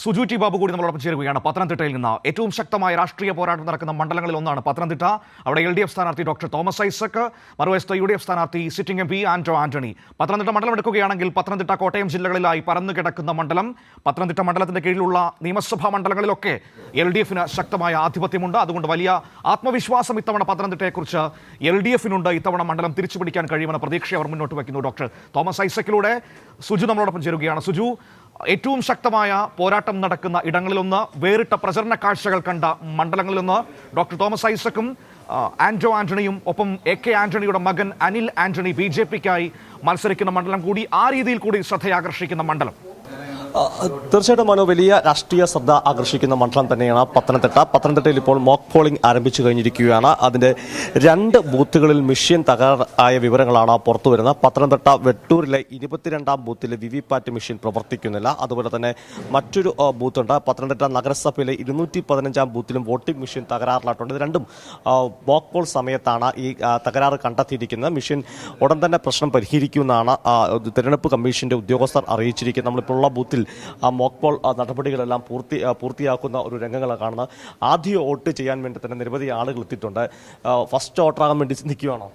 Suju T Babu കൂടി നമ്മളോടൊപ്പം ചേരുകയാണ്. പത്തനംതിട്ടയിൽ നിന്ന് ഏറ്റവും ശക്തമായ രാഷ്ട്രീയ പോരാട്ടം നടക്കുന്ന മണ്ഡലങ്ങളിൽ ഒന്നാണ് പത്തനംതിട്ട. അവിടെ എൽ ഡി എഫ് സ്ഥാനാർത്ഥി ഡോക്ടർ തോമസ് ഐസക് മറുവശത്ത് യു ഡി എഫ് സ്ഥാനാർത്ഥി sitting M P Anto Antony. Pathanamthitta മണ്ഡലം എടുക്കുകയാണെങ്കിൽ പത്തനംതിട്ട കോട്ടയം ജില്ലകളിലായി പരന്നു കിടക്കുന്ന മണ്ഡലം. പത്തനംതിട്ട മണ്ഡലത്തിന്റെ കീഴിലുള്ള നിയമസഭാ മണ്ഡലങ്ങളിലൊക്കെ എൽ ഡി എഫിന് ശക്തമായ ആധിപത്യമുണ്ട്. അതുകൊണ്ട് വലിയ ആത്മവിശ്വാസം ഇത്തവണ പത്തനംതിട്ടയെക്കുറിച്ച് എൽ ഡി എഫിനുണ്ട്. ഇത്തവണ മണ്ഡലം തിരിച്ചുപിടിക്കാൻ കഴിയുമെന്ന പ്രതീക്ഷ അവർ മുന്നോട്ട് വയ്ക്കുന്നു ഡോക്ടർ തോമസ് ഐസക്കിലൂടെ. സുജു നമ്മളോടൊപ്പം ചേരുകയാണ്. സുജു ഏറ്റവും ശക്തമായ പോരാട്ടം നടക്കുന്ന ഇടങ്ങളിലൊന്ന് വേറിട്ട പ്രചരണ കാഴ്ചകൾ കണ്ട മണ്ഡലങ്ങളിലൊന്ന് ഡോക്ടർ തോമസ് ഐസക്കും ആന്റോ ആന്റണിയും ഒപ്പം എ കെ ആന്റണിയുടെ മകൻ അനിൽ ആന്റണി ബി ജെ പിക്കായി മത്സരിക്കുന്ന മണ്ഡലം കൂടി ആ രീതിയിൽ കൂടി ശ്രദ്ധയാകർഷിക്കുന്ന മണ്ഡലം. തീർച്ചയായിട്ടും മനോ വലിയ രാഷ്ട്രീയ ശ്രദ്ധ ആകർഷിക്കുന്ന മണ്ഡലം തന്നെയാണ് പത്തനംതിട്ട. പത്തനംതിട്ടയിൽ ഇപ്പോൾ മോക്ക് പോളിംഗ് ആരംഭിച്ചു കഴിഞ്ഞിരിക്കുകയാണ്. അതിന്റെ രണ്ട് ബൂത്തുകളിൽ മെഷീൻ തകരാറായ വിവരങ്ങളാണ് പുറത്തു വരുന്നത്. പത്തനംതിട്ട വെട്ടൂരിലെ ഇരുപത്തിരണ്ടാം ബൂത്തിൽ വി വി പാറ്റ് മെഷീൻ പ്രവർത്തിക്കുന്നില്ല. അതുപോലെ തന്നെ മറ്റൊരു ബൂത്തുണ്ട്. പത്തനംതിട്ട നഗരസഭയിലെ ഇരുന്നൂറ്റി പതിനഞ്ചാം ബൂത്തിലും വോട്ടിംഗ് മെഷീൻ തകരാറിലായിട്ടുണ്ട്. ഇത് രണ്ടും മോക്ക് പോൾ സമയത്താണ് ഈ തകരാറ് കണ്ടെത്തിയിരിക്കുന്നത്. മെഷീൻ ഉടൻ തന്നെ പ്രശ്നം പരിഹരിക്കുമെന്നാണ് തെരഞ്ഞെടുപ്പ് കമ്മീഷന്റെ ഉദ്യോഗസ്ഥർ അറിയിച്ചിരിക്കുന്നത്. നമ്മളിപ്പോൾ ഉള്ള ബൂത്തിൽ ആ മോക്ക് പോൾ നടപടികളെല്ലാം പൂർത്തി പൂർത്തിയാക്കുന്ന ഒരു രംഗങ്ങളെ കാണുന്നത്. ആദ്യ വോട്ട് ചെയ്യാൻ വേണ്ടി തന്നെ നിരവധി ആളുകൾ എത്തിയിട്ടുണ്ട്. ഫസ്റ്റ് വോട്ടറാകാൻ വേണ്ടി നിൽക്കുകയാണോ?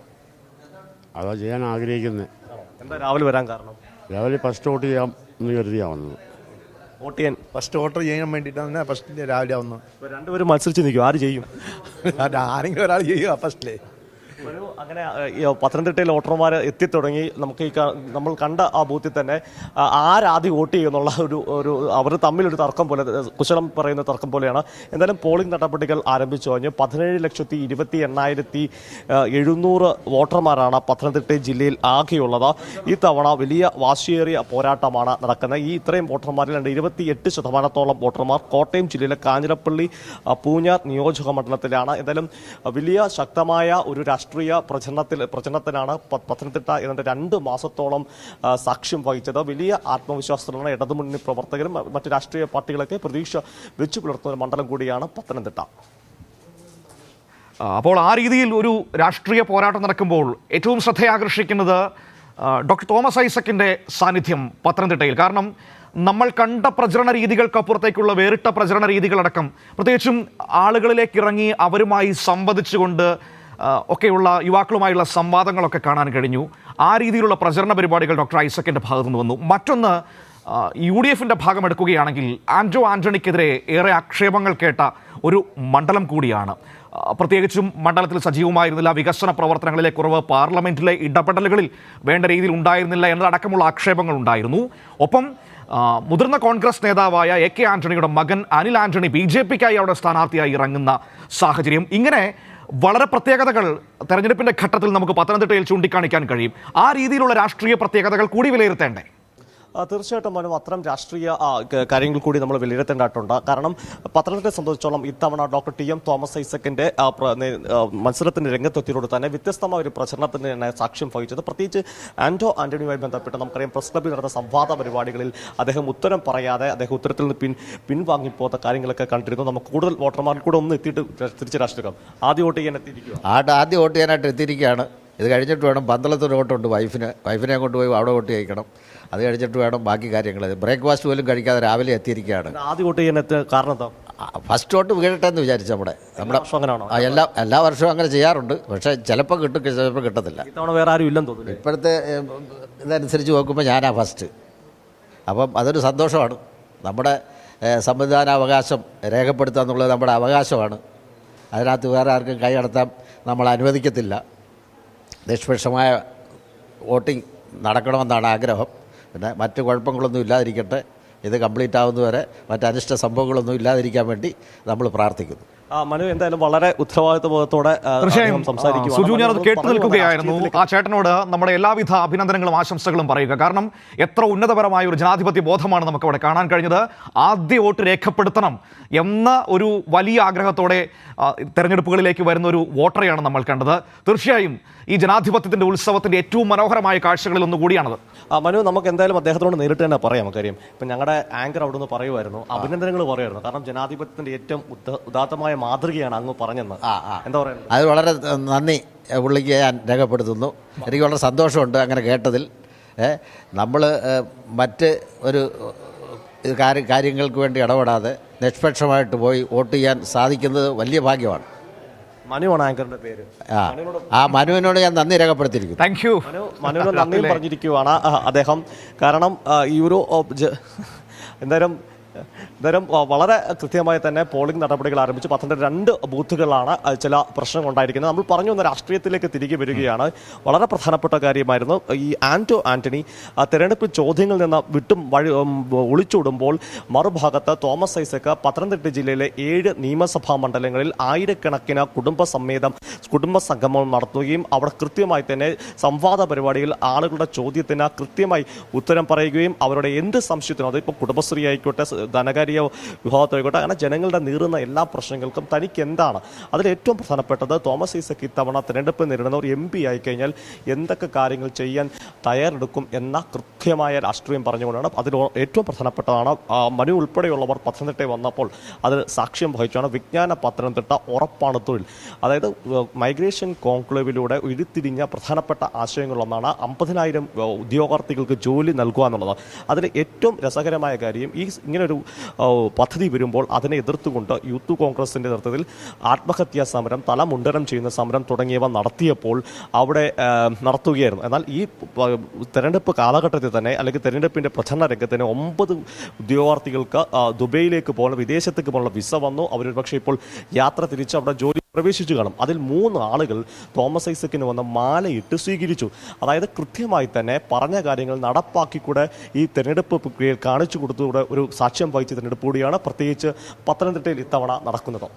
അതാ ചെയ്യാൻ ആഗ്രഹിക്കുന്നത് എന്താ രാവിലെ വരാൻ കാരണം? രാവിലെ ഫസ്റ്റ് വോട്ട് ചെയ്യാം എന്ന് കരുതിയാ വന്നത് വോട്ട് ചെയ്യാൻ ഫസ്റ്റ് വോട്ടർ ചെയ്യാൻ വേണ്ടിയിട്ടാണ് ഫസ്റ്റ് രാവിലെ ആവുന്നത്. ഇപ്പൊ രണ്ടുപേരും മത്സരിച്ച് നിൽക്കും. ആര് ചെയ്യും? ആരെങ്കിലും ഒരാൾ ചെയ്യുക ഫസ്റ്റിലെ ഒരു അങ്ങനെ പത്തനംതിട്ടയിൽ വോട്ടർമാർ എത്തിത്തുടങ്ങി. നമുക്ക് ഈ നമ്മൾ കണ്ട ആ ബൂത്തിൽ തന്നെ ആരാദ്യം വോട്ട് ചെയ്യുന്നുള്ള ഒരു ഒരു അവർ തമ്മിലൊരു തർക്കം പോലെ കുശലം പറയുന്ന തർക്കം പോലെയാണ്. എന്തായാലും പോളിംഗ് നടപടികൾ ആരംഭിച്ചു കഴിഞ്ഞ്. പതിനേഴ് ലക്ഷത്തി ഇരുപത്തി എണ്ണായിരത്തി എഴുന്നൂറ് വോട്ടർമാരാണ് പത്തനംതിട്ട ജില്ലയിൽ ആകെയുള്ളത്. ഈ തവണ വലിയ വാശിയേറിയ പോരാട്ടമാണ് നടക്കുന്നത്. ഈ ഇത്രയും വോട്ടർമാരിൽ രണ്ട് ഇരുപത്തി എട്ട് ശതമാനത്തോളം വോട്ടർമാർ കോട്ടയം ജില്ലയിലെ കാഞ്ഞിരപ്പള്ളി പൂഞ്ഞാർ നിയോജക മണ്ഡലത്തിലാണ്. എന്തായാലും വലിയ ശക്തമായ ഒരു രാഷ്ട്രീയ പ്രചരണത്തിൽ പ്രചരണത്തിനാണ് പത്തനംതിട്ട എന്നതിന്റെ രണ്ട് മാസത്തോളം സാക്ഷ്യം വഹിച്ചത്. വലിയ ആത്മവിശ്വാസത്തിലാണ് ഇടതുമുന്നണി പ്രവർത്തകരും മറ്റ് രാഷ്ട്രീയ പാർട്ടികളൊക്കെ പ്രതീക്ഷ വെച്ചു പുലർത്തുന്ന ഒരു മണ്ഡലം കൂടിയാണ് പത്തനംതിട്ട. അപ്പോൾ ആ രീതിയിൽ ഒരു രാഷ്ട്രീയ പോരാട്ടം നടക്കുമ്പോൾ ഏറ്റവും ശ്രദ്ധയാകർഷിക്കുന്നത് ഡോക്ടർ തോമസ് ഐസക്കിന്റെ സാന്നിധ്യം പത്തനംതിട്ടയിൽ. കാരണം നമ്മൾ കണ്ട പ്രചരണ രീതികൾക്കപ്പുറത്തേക്കുള്ള വേറിട്ട പ്രചരണ രീതികളടക്കം പ്രത്യേകിച്ചും ആളുകളിലേക്ക് ഇറങ്ങി അവരുമായി സംവദിച്ചുകൊണ്ട് ഒക്കെയുള്ള യുവാക്കളുമായുള്ള സംവാദങ്ങളൊക്കെ കാണാൻ കഴിഞ്ഞു. ആ രീതിയിലുള്ള പ്രചരണ പരിപാടികൾ ഡോക്ടർ ഐസക്കിന്റെ ഭാഗത്തുനിന്ന് വന്നു. മറ്റൊന്ന് യു ഡി എഫിന്റെ ഭാഗം എടുക്കുകയാണെങ്കിൽ ആന്റോ ആന്റണിക്കെതിരെ ഏറെ ആക്ഷേപങ്ങൾ കേട്ട ഒരു മണ്ഡലം കൂടിയാണ്. പ്രത്യേകിച്ചും മണ്ഡലത്തിൽ സജീവമായിരുന്നില്ല. വികസന പ്രവർത്തനങ്ങളിലെ കുറവ് പാർലമെന്റിലെ ഇടപെടലുകളിൽ വേണ്ട രീതിയിൽ ഉണ്ടായിരുന്നില്ല എന്നതടക്കമുള്ള ആക്ഷേപങ്ങൾ ഉണ്ടായിരുന്നു. ഒപ്പം മുതിർന്ന കോൺഗ്രസ് നേതാവായ എ കെ ആന്റണിയുടെ മകൻ അനിൽ ആന്റണി ബി ജെ പിക്കായി അവിടെ സ്ഥാനാർത്ഥിയായി ഇറങ്ങുന്ന സാഹചര്യം. ഇങ്ങനെ വളരെ പ്രത്യേകതകൾ തെരഞ്ഞെടുപ്പിന്റെ ഘട്ടത്തിൽ നമുക്ക് പത്തനംതിട്ടയിൽ ചൂണ്ടിക്കാണിക്കാൻ കഴിയും. ആ രീതിയിലുള്ള രാഷ്ട്രീയ പ്രത്യേകതകൾ കൂടി വിലയിരുത്തേണ്ടേ? തീർച്ചയായിട്ടും മനു അത്തരം രാഷ്ട്രീയ കാര്യങ്ങൾ കൂടി നമ്മൾ വിലയിരുത്തേണ്ടതായിട്ടുണ്ട്. കാരണം പത്രത്തെ സംബന്ധിച്ചോളം ഇത്തവണ ഡോക്ടർ ടി എം തോമസ് ഐസക്കിന്റെ മത്സരത്തിന്റെ രംഗത്തെത്തിയോട് തന്നെ വ്യത്യസ്തമായ ഒരു പ്രചരണത്തിന് തന്നെ സാക്ഷ്യം വഹിച്ചത്. പ്രത്യേകിച്ച് ആന്റോ ആന്റണിയുമായി ബന്ധപ്പെട്ട് നമുക്കറിയാം പ്രസ് ക്ലബിൽ നടന്ന സംവാദ പരിപാടികളിൽ അദ്ദേഹം ഉത്തരം പറയാതെ അദ്ദേഹം ഉത്തരത്തിൽ നിന്ന് പിൻ പിൻവാങ്ങിപ്പോത്ത കാര്യങ്ങളൊക്കെ കണ്ടിരുന്നു. നമുക്ക് കൂടുതൽ വോട്ടർമാർക്ക് കൂടെ ഒന്ന് എത്തിയിട്ട് തിരിച്ച് രാഷ്ട്രീയം. ആദ്യം വോട്ട് ചെയ്യാൻ എത്തിയിരിക്കുക ആദ്യം വോട്ട് ചെയ്യാനായിട്ട് എത്തിയിരിക്കുകയാണ്. ഇത് കഴിഞ്ഞിട്ട് വേണം പന്തളത്തൊരു ഓട്ടമുണ്ട്. വൈഫിന് വൈഫിനെ കൊണ്ടുപോയി അവിടെ കൊട്ടി കഴിക്കണം. അത് കഴിഞ്ഞിട്ട് വേണം ബാക്കി കാര്യങ്ങൾ. ബ്രേക്ക്ഫാസ്റ്റ് പോലും കഴിക്കാതെ രാവിലെ എത്തിയിരിക്കുകയാണ്. ആദ്യം വോട്ട് ചെയ്യാൻ കാരണം ഫസ്റ്റ് ഓട്ട് വീഴട്ടെ എന്ന് വിചാരിച്ചു നമ്മുടെ നമ്മുടെ എല്ലാ എല്ലാ വർഷവും അങ്ങനെ ചെയ്യാറുണ്ട്. പക്ഷേ ചിലപ്പോൾ കിട്ടും ചിലപ്പോൾ കിട്ടത്തില്ല. ഇത്തവണ വേറെ ആരും ഇല്ലെന്ന് തോന്നുന്നു ഇപ്പോഴത്തെ ഇതനുസരിച്ച് നോക്കുമ്പോൾ ഞാനാ ഫസ്റ്റ്. അപ്പം അതൊരു സന്തോഷമാണ്. നമ്മുടെ സമ്മതിദാനാവകാശം രേഖപ്പെടുത്തുക എന്നുള്ളത് നമ്മുടെ അവകാശമാണ്. അതിനകത്ത് വേറെ ആർക്കും കൈ കടത്താൻ നമ്മൾ അനുവദിക്കത്തില്ല. നിഷ്പക്ഷമായ വോട്ടിംഗ് നടക്കണമെന്നാണ് ആഗ്രഹം. പിന്നെ മറ്റ് കുഴപ്പങ്ങളൊന്നും ഇല്ലാതിരിക്കട്ടെ. ഇത് കംപ്ലീറ്റ് ആവുന്നതുവരെ മറ്റ് അനിഷ്ട സംഭവങ്ങളൊന്നും ഇല്ലാതിരിക്കാൻ വേണ്ടി നമ്മൾ പ്രാർത്ഥിക്കുന്നു. മനു എന്തായാലും വളരെ ഉത്തരവാദിത്വബോധത്തോടെ തീർച്ചയായും. സുജു ഞാൻ അത് കേട്ടു നിൽക്കുകയായിരുന്നു. ആ ചേട്ടനോട് നമ്മുടെ എല്ലാവിധ അഭിനന്ദനങ്ങളും ആശംസകളും പറയുക. കാരണം എത്ര ഉന്നതപരമായ ഒരു ജനാധിപത്യ ബോധമാണ് നമുക്ക് അവിടെ കാണാൻ കഴിഞ്ഞത്. ആദ്യ വോട്ട് രേഖപ്പെടുത്തണം എന്ന ഒരു വലിയ ആഗ്രഹത്തോടെ തെരഞ്ഞെടുപ്പുകളിലേക്ക് വരുന്ന ഒരു വോട്ടറെയാണ് നമ്മൾ കണ്ടത്. തീർച്ചയായും ഈ ജനാധിപത്യത്തിന്റെ ഉത്സവത്തിന്റെ ഏറ്റവും മനോഹരമായ കാഴ്ചകളിൽ ഒന്നുകൂടിയാണത് മനു നമുക്ക് എന്തായാലും അദ്ദേഹത്തോട് നേരിട്ട് തന്നെ പറയാം കാര്യം. ഇപ്പം ഞങ്ങളുടെ ആങ്കർ അവിടെ നിന്ന് പറയുമായിരുന്നു അഭിനന്ദനങ്ങൾ പറയുമായിരുന്നു കാരണം ജനാധിപത്യത്തിന്റെ ഏറ്റവും ഉദാത്തമായ മാതൃകയാണ് അങ്ങ് പറഞ്ഞെന്ന്. എന്താ പറയുക അത് വളരെ നന്ദി പുള്ളിക്ക് ഞാൻ രേഖപ്പെടുത്തുന്നു. എനിക്ക് വളരെ സന്തോഷമുണ്ട് അങ്ങനെ കേട്ടതിൽ. നമ്മൾ മറ്റ് ഒരു കാര്യ കാര്യങ്ങൾക്ക് വേണ്ടി ഇടപെടാതെ നിഷ്പക്ഷമായിട്ട് പോയി വോട്ട് ചെയ്യാൻ സാധിക്കുന്നത് വലിയ ഭാഗ്യമാണ്. മനുവാണ് ആങ്കറിന്റെ പേര്. ആ ആ മനുവിനോട് ഞാൻ നന്ദി രേഖപ്പെടുത്തിയിരിക്കുന്നു. താങ്ക് യു മനു നന്ദി പറഞ്ഞിരിക്കുവാണ്. അദ്ദേഹം കാരണം ഈ ഒരു എന്തായാലും ആ, വളരെ കൃത്യമായി തന്നെ പോളിംഗ് നടപടികൾ ആരംഭിച്ചു. പത്തനംതിട്ട രണ്ട് ബൂത്തുകളിലാണ് ചില പ്രശ്നങ്ങൾ ഉണ്ടായിരിക്കുന്നത്. നമ്മൾ പറഞ്ഞു വന്ന രാഷ്ട്രീയത്തിലേക്ക് തിരികെ വരികയാണ്. വളരെ പ്രധാനപ്പെട്ട കാര്യമായിരുന്നു ഈ ആന്റോ ആന്റണി ആ, തെരഞ്ഞെടുപ്പ് ചോദ്യങ്ങളിൽ നിന്ന് വിട്ടും വഴി ഒളിച്ചോടുമ്പോൾ മറുഭാഗത്ത് തോമസ് ഐസക്ക് പത്തനംതിട്ട ജില്ലയിലെ ഏഴ് നിയമസഭാ മണ്ഡലങ്ങളിൽ ആയിരക്കണക്കിന് കുടുംബസമേതം കുടുംബ സംഗമം നടത്തുകയും അവിടെ കൃത്യമായി തന്നെ സംവാദ പരിപാടിയിൽ ആളുകളുടെ ചോദ്യത്തിന് കൃത്യമായി ഉത്തരം പറയുകയും അവരുടെ എന്ത് സംശയത്തിനും അതിപ്പോൾ കുടുംബശ്രീ ആയിക്കോട്ടെ ധനകാര്യ വിഭാഗത്തായിക്കോട്ടെ അങ്ങനെ ജനങ്ങളുടെ നീറുന്ന എല്ലാ പ്രശ്നങ്ങൾക്കും തനിക്ക് എന്താണ്? അതിൽ ഏറ്റവും പ്രധാനപ്പെട്ടത് തോമസ് ഐസക് ഇത്തവണ തിരഞ്ഞെടുപ്പ് നേരിടുന്ന ഒരു എം പി ആയിക്കഴിഞ്ഞാൽ എന്തൊക്കെ കാര്യങ്ങൾ ചെയ്യാൻ തയ്യാറെടുക്കും എന്ന കൃത്യമായ രാഷ്ട്രീയം പറഞ്ഞുകൊണ്ടാണ്. അതിൽ ഏറ്റവും പ്രധാനപ്പെട്ടതാണ് മനു ഉൾപ്പെടെയുള്ളവർ പത്തനംതിട്ടയിൽ വന്നപ്പോൾ അതിൽ സാക്ഷ്യം വഹിച്ചാണ് വിജ്ഞാന പത്തനംതിട്ട ഉറപ്പാണ് തൊഴിൽ. അതായത് മൈഗ്രേഷൻ കോൺക്ലേവിലൂടെ ഉരുത്തിരിഞ്ഞ പ്രധാനപ്പെട്ട ആശയങ്ങളൊന്നാണ് അമ്പതിനായിരം ഉദ്യോഗാർത്ഥികൾക്ക് ജോലി നൽകുക എന്നുള്ളത്. അതിൽ ഏറ്റവും രസകരമായ കാര്യം ഈ ഇങ്ങനൊരു ഏഹ്, പദ്ധതി വരുമ്പോൾ അതിനെ എതിർത്തുകൊണ്ട് യൂത്ത് കോൺഗ്രസിന്റെ നേതൃത്വത്തിൽ ആത്മഹത്യാ സമരം തലമുണ്ടനം ചെയ്യുന്ന സമരം തുടങ്ങിയവ നടത്തിയപ്പോൾ അവിടെ നടത്തുകയായിരുന്നു. എന്നാൽ ഈ തെരഞ്ഞെടുപ്പ് കാലഘട്ടത്തിൽ തന്നെ അല്ലെങ്കിൽ തെരഞ്ഞെടുപ്പിന്റെ പ്രചരണ രംഗത്തിന് ഒമ്പത് ഉദ്യോഗാർത്ഥികൾക്ക് ദുബൈയിലേക്ക് പോകണം വിദേശത്തേക്ക് പോകണം വിസ വന്നു. അവരൊരു പക്ഷേ ഇപ്പോൾ യാത്ര തിരിച്ച് അവിടെ ജോലി പ്രവേശിച്ചു കാണും. അതിൽ മൂന്ന് ആളുകൾ തോമസ് ഐസക്കിന് വന്ന മാലയിട്ട് സ്വീകരിച്ചു. അതായത് കൃത്യമായി തന്നെ പറഞ്ഞ കാര്യങ്ങൾ നടപ്പാക്കിക്കൂടെ ഈ തെരഞ്ഞെടുപ്പ് പ്രക്രിയയിൽ കാണിച്ചു കൊടുത്തുകൂടെ ഒരു സാക്ഷ്യം വഹിച്ച തെരഞ്ഞെടുപ്പ് കൂടിയാണ് പ്രത്യേകിച്ച് പത്തനംതിട്ടയിൽ ഇത്തവണ നടക്കുന്നത്.